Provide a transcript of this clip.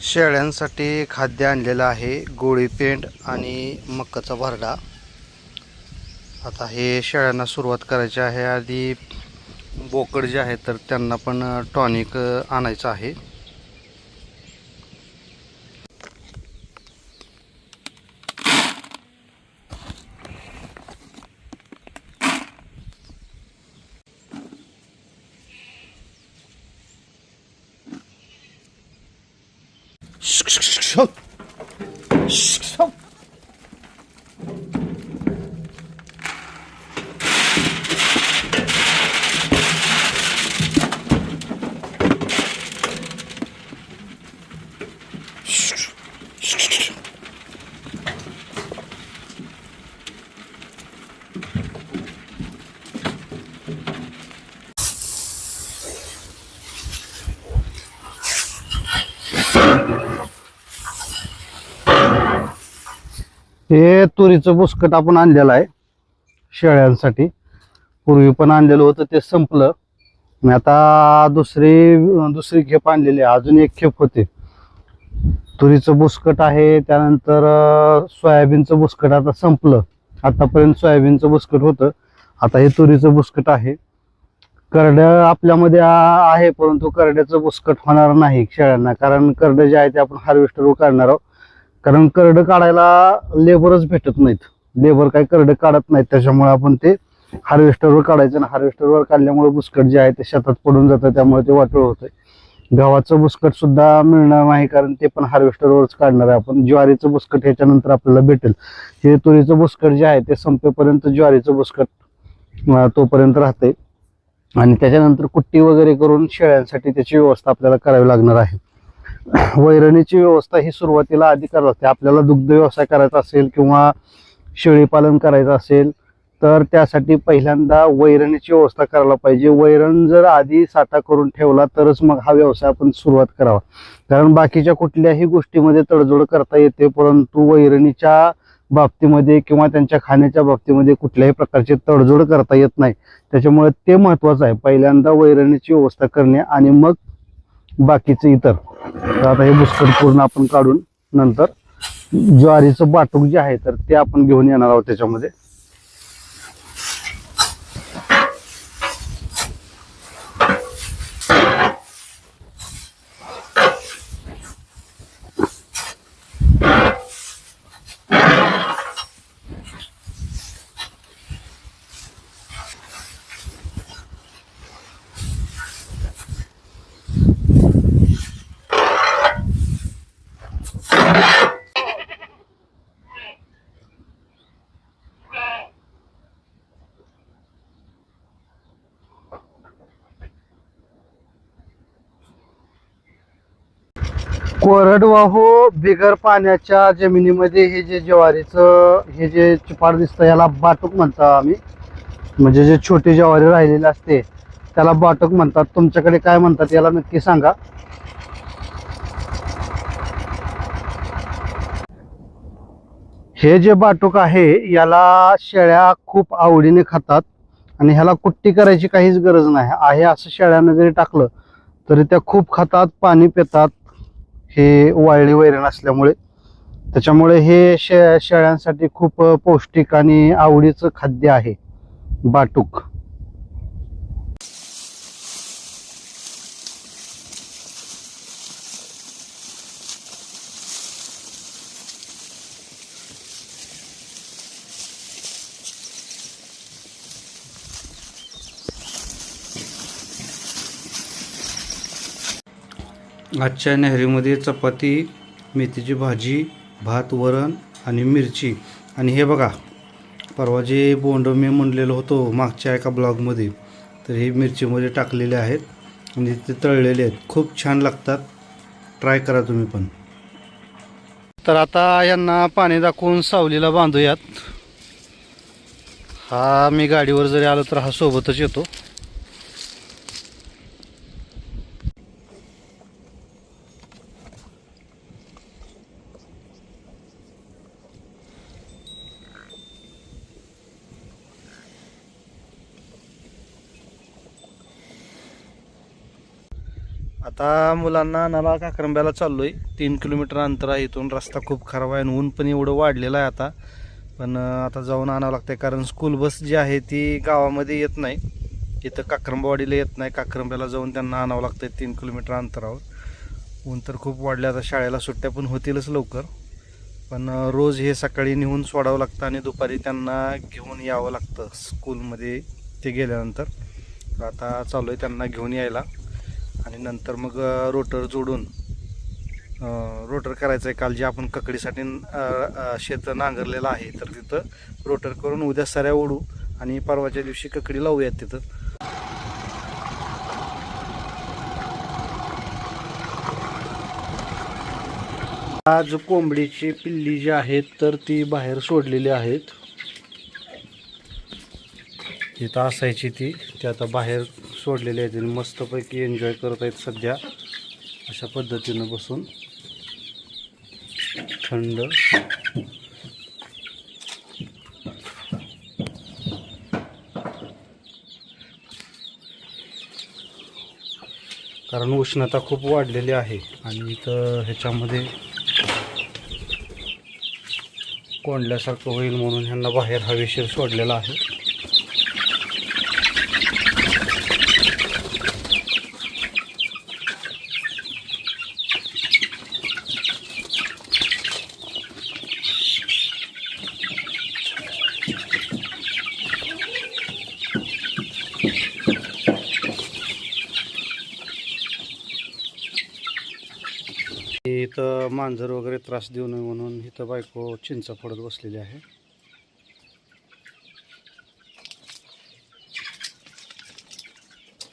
शेळ्यांसाठी खाद्य आणलेलं आहे गोळी पेंड आणि मक्काचा भरडा. आता हे शेळ्यांना सुरुवात करायची आहे. आधी बोकड जे आहे तर त्यांना पण टॉनिक आणायचं आहे. Şık şık şık şık. हे तुरीचं बुस्कट आपण आणलेलं आहे. शेळ्यांसाठी. पूर्वी पण आणलेलं होतं ते संपलं. मी आता दुसरी दुसरी खेप आणलेली आहे. अजून एक खेप होते. तुरीचं बुस्कट आहे त्यानंतर सोयाबीनचं बुस्कट आता संपलं. आतापर्यंत सोयाबीनचं बुस्कट होतं. आता हे तुरीचं बुस्कट आहे. करडं आपल्यामध्ये आहे परंतु करड्याचं बुस्कट होणार नाही शेळ्यांना. कारण करडं जे आहे ते आपण हार्वेस्टरवर काढणार आहोत. कारण करडं काढायला लेबरच भेटत नाहीत. लेबर काही करडं काढत नाहीत. त्याच्यामुळे आपण ते हार्वेस्टरवर काढायचं आणि हार्वेस्टरवर काढल्यामुळे बुस्कट जे आहे ते शेतात पडून जातं त्यामुळे ते वाटोळ होतंय. गव्हाचं बुस्कट सुद्धा मिळणार नाही कारण ते पण हार्वेस्टरवरच काढणार आहे. आपण ज्वारीचं बुस्कट ह्याच्यानंतर आपल्याला भेटेल. हे तुरीचं बुस्कट जे आहे ते संपेपर्यंत ज्वारीचं बुस्कट तोपर्यंत राहते आणि त्याच्यानंतर कुट्टी वगैरे करून शेळ्यांसाठी त्याची व्यवस्था आपल्याला करावी लागणार आहे. वैरणीची व्यवस्था ही सुरुवातीला आधी करावी लागते. आपल्याला दुग्ध व्यवसाय करायचा असेल किंवा शेळीपालन करायचं असेल तर त्यासाठी पहिल्यांदा वैरणीची व्यवस्था करायला पाहिजे. वैरण जर आधी साठा करून ठेवला तरच मग हा व्यवसाय आपण सुरुवात करावा. कारण बाकीच्या कुठल्याही गोष्टीमध्ये तडजोड करता येते परंतु वैरणीच्या बाबतीमध्ये किंवा त्यांच्या खाण्याच्या बाबतीमध्ये कुठल्याही प्रकारची तडजोड करता येत नाही. त्याच्यामुळे ते महत्वाचं आहे. पहिल्यांदा वैरणीची व्यवस्था करणे आणि मग बाकीचे इतर. तर आता हे बुस्कट पूर्ण आपण काढून नंतर ज्वारीचं बाटूक जे आहे तर ते आपण घेऊन येणार आहोत त्याच्यामध्ये. कोरडवाहू बिगर पाण्याच्या जमिनीमध्ये हे जे ज्वारीचं हे जे चिपाड दिसतं याला बाटूक म्हणतो आम्ही. म्हणजे जे छोटी ज्वारी राहिलेली असते त्याला बाटूक म्हणतात. तुमच्याकडे काय म्हणतात याला नक्की सांगा. हे जे बाटूक आहे याला शेळ्या खूप आवडीने खातात आणि ह्याला कुट्टी करायची काहीच गरज नाही. आहे असं शेळ्यानं जरी टाकलं तरी त्या खूप खातात पाणी पितात. हे वाळली वैरण असल्यामुळे. त्याच्यामुळे हे शे शेळ्यांसाठी खूप पौष्टिक आणि आवडीचं खाद्य आहे बाटूक. आजच्या नेहरीमध्ये चपाती मेथीची भाजी भात वरण आणि मिरची. आणि हे बघा परवा जे बोंड मी म्हणलेलो होतो मागच्या एका ब्लॉगमध्ये तर हे मिरचीमध्ये टाकलेले आहेत आणि ते तळलेले आहेत. खूप छान लागतात. ट्राय करा तुम्ही पण. तर आता यांना पाणी दाखवून सावलीला बांधूयात. हा मी गाडीवर जरी आलो तर हा सोबतच येतो. आता मुलांना आणायला काक्रंब्याला चाललोय. तीन किलोमीटर अंतर आहे इथून. रस्ता खूप खराब आहे आणि ऊन पण एवढं वाढलेलं आहे आता. पण आता जाऊन आणावं लागतंय कारण स्कूल बस जी आहे ती गावामध्ये येत नाही. इथं काक्रंबवाडीला येत नाही. काक्रंब्याला जाऊन त्यांना आणावं लागतंय तीन किलोमीटर अंतरावर. ऊन तर खूप वाढले आता शाळेला सुट्ट्या पण होतीलच लवकर. पण रोज हे सकाळी नेऊन सोडावं लागतं आणि दुपारी त्यांना घेऊन यावं लागतं स्कूलमध्ये ते गेल्यानंतर. आता चालू आहे त्यांना घेऊन यायला. आणि नंतर मग रोटर जोडून रोटर करायचं आहे काल जे आपण ककडीसाठी शेत नांगरलेलं आहे तर तिथं रोटर करून उद्या सऱ्या ओढू आणि परवाच्या दिवशी ककडी लावूयात तिथं. आज कोंबडीची पिल्ली जी आहेत तर ती बाहेर सोडलेली आहेत. तिथं असायची ती ती आता बाहेर सोडलेले आहेत आणि मस्तपैकी एन्जॉय करत आहेत सध्या. अशा पद्धतीनं बसून. थंड. कारण उष्णता खूप वाढलेली आहे आणि इथं ह्याच्यामध्ये कोंडल्यासारखं होईल म्हणून ह्यांना बाहेर हवेशीर सोडलेला आहे. इथं मांजर वगैरे त्रास देऊ नये म्हणून इथं बायको चिंचा पडत बसलेली आहे.